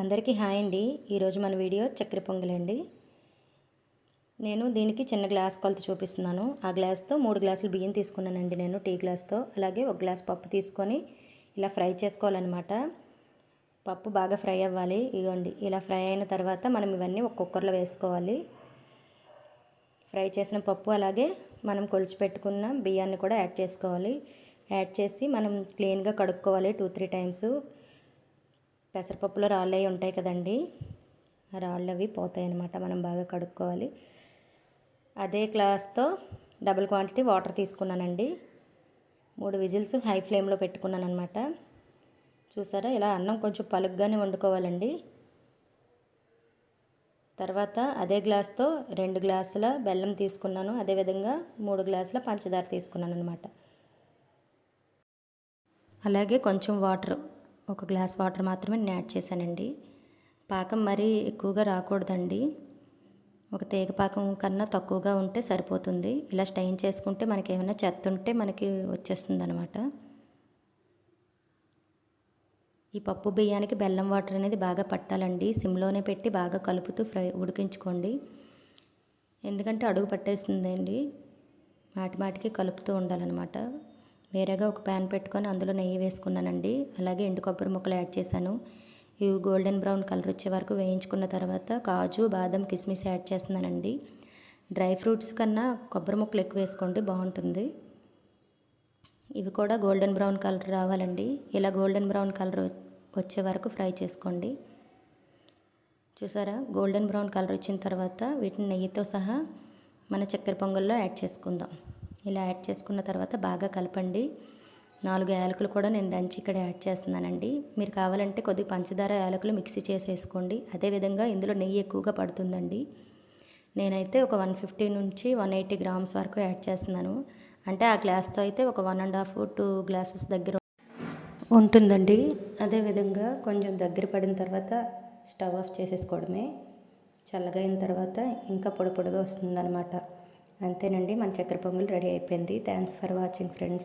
అందరికీ హాయ్ అండి. ఈరోజు మన వీడియో చక్కెర పొంగలండి నేను దీనికి చిన్న గ్లాస్ కొలత చూపిస్తున్నాను. ఆ గ్లాస్తో మూడు గ్లాసులు బియ్యం తీసుకున్నానండి నేను టీ గ్లాస్తో. అలాగే ఒక గ్లాస్ పప్పు తీసుకొని ఇలా ఫ్రై చేసుకోవాలన్నమాట. పప్పు బాగా ఫ్రై అవ్వాలి. ఇగోండి ఇలా ఫ్రై అయిన తర్వాత మనం ఇవన్నీ ఒక కుక్కర్లో వేసుకోవాలి. ఫ్రై చేసిన పప్పు అలాగే మనం కొలిచిపెట్టుకున్న బియ్యాన్ని కూడా యాడ్ చేసుకోవాలి. యాడ్ చేసి మనం క్లీన్గా కడుక్కోవాలి టూ త్రీ టైమ్స్. పెసరపప్పులో రాళ్ళు అవి ఉంటాయి కదండి. ఆ రాళ్ళు అవి పోతాయి అన్నమాట మనం బాగా కడుక్కోవాలి. అదే గ్లాస్తో డబుల్ క్వాంటిటీ వాటర్ తీసుకున్నానండి. మూడు విజిల్స్ హై ఫ్లేమ్లో పెట్టుకున్నాను అనమాట చూసారా? ఇలా అన్నం కొంచెం పలుగ్గానే వండుకోవాలండి. తర్వాత అదే గ్లాస్తో రెండు గ్లాసుల బెల్లం తీసుకున్నాను. అదేవిధంగా మూడు గ్లాసుల పంచదార తీసుకున్నాను అనమాట అలాగే కొంచెం వాటర్. ఒక గ్లాస్ వాటర్ మాత్రమే నేను యాడ్ చేశానండి. పాకం మరీ ఎక్కువగా రాకూడదండి. ఒక తీగ పాకం కన్నా తక్కువగా ఉంటే సరిపోతుంది. ఇలా స్టైన్ చేసుకుంటే మనకి ఏమైనా చెత్త ఉంటే మనకి వచ్చేస్తుంది అనమాట ఈ పప్పు బియ్యానికి బెల్లం వాటర్ అనేది బాగా పట్టాలండి. సిమ్లోనే పెట్టి బాగా కలుపుతూ ఫ్రై ఉడికించుకోండి. ఎందుకంటే అడుగు పట్టేస్తుందండి. మాటి మాటికి కలుపుతూ ఉండాలన్నమాట. వేరేగా ఒక ప్యాన్ పెట్టుకొని అందులో నెయ్యి వేసుకున్నానండి. అలాగే ఎండు కొబ్బరి ముక్కలు యాడ్ చేశాను. ఇవి గోల్డెన్ బ్రౌన్ కలర్ వచ్చే వరకు వేయించుకున్న తర్వాత కాజు బాదం కిస్మిస్ యాడ్ చేస్తున్నానండి. డ్రై ఫ్రూట్స్ కన్నా కొబ్బరి ముక్కలు ఎక్కువ వేసుకోండి బాగుంటుంది. ఇవి కూడా గోల్డెన్ బ్రౌన్ కలర్ రావాలండి. ఇలా గోల్డెన్ బ్రౌన్ కలర్ వచ్చే వరకు ఫ్రై చేసుకోండి. చూసారా? గోల్డెన్ బ్రౌన్ కలర్ వచ్చిన తర్వాత వీటిని నెయ్యితో సహా మన చక్కెర పొంగల్లో యాడ్ చేసుకుందాం. ఇలా యాడ్ చేసుకున్న తర్వాత బాగా కలపండి. నాలుగు యాలకులు కూడా నేను దంచి ఇక్కడ యాడ్ చేస్తున్నానండి. మీరు కావాలంటే కొద్దిగా పంచదార యాలకులు మిక్సీ చేసి వేసుకోండి అదేవిధంగా ఇందులో నెయ్యి ఎక్కువగా పడుతుందండి. నేనైతే ఒక వన్ ఫిఫ్టీ నుంచి వన్ ఎయిటీ గ్రామ్స్ వరకు యాడ్ చేస్తున్నాను. అంటే ఆ గ్లాస్తో అయితే ఒక one and half two glasses దగ్గర ఉంటుందండి. అదేవిధంగా కొంచెం దగ్గర పడిన తర్వాత స్టవ్ ఆఫ్ చేసేసుకోవడమే. చల్లగా అయిన తర్వాత ఇంకా పొడి పొడిగా వస్తుందన్నమాట. అంతేనండి మన చక్కెర పొంగల్ రెడీ అయిపోయింది. Thanks for watching friends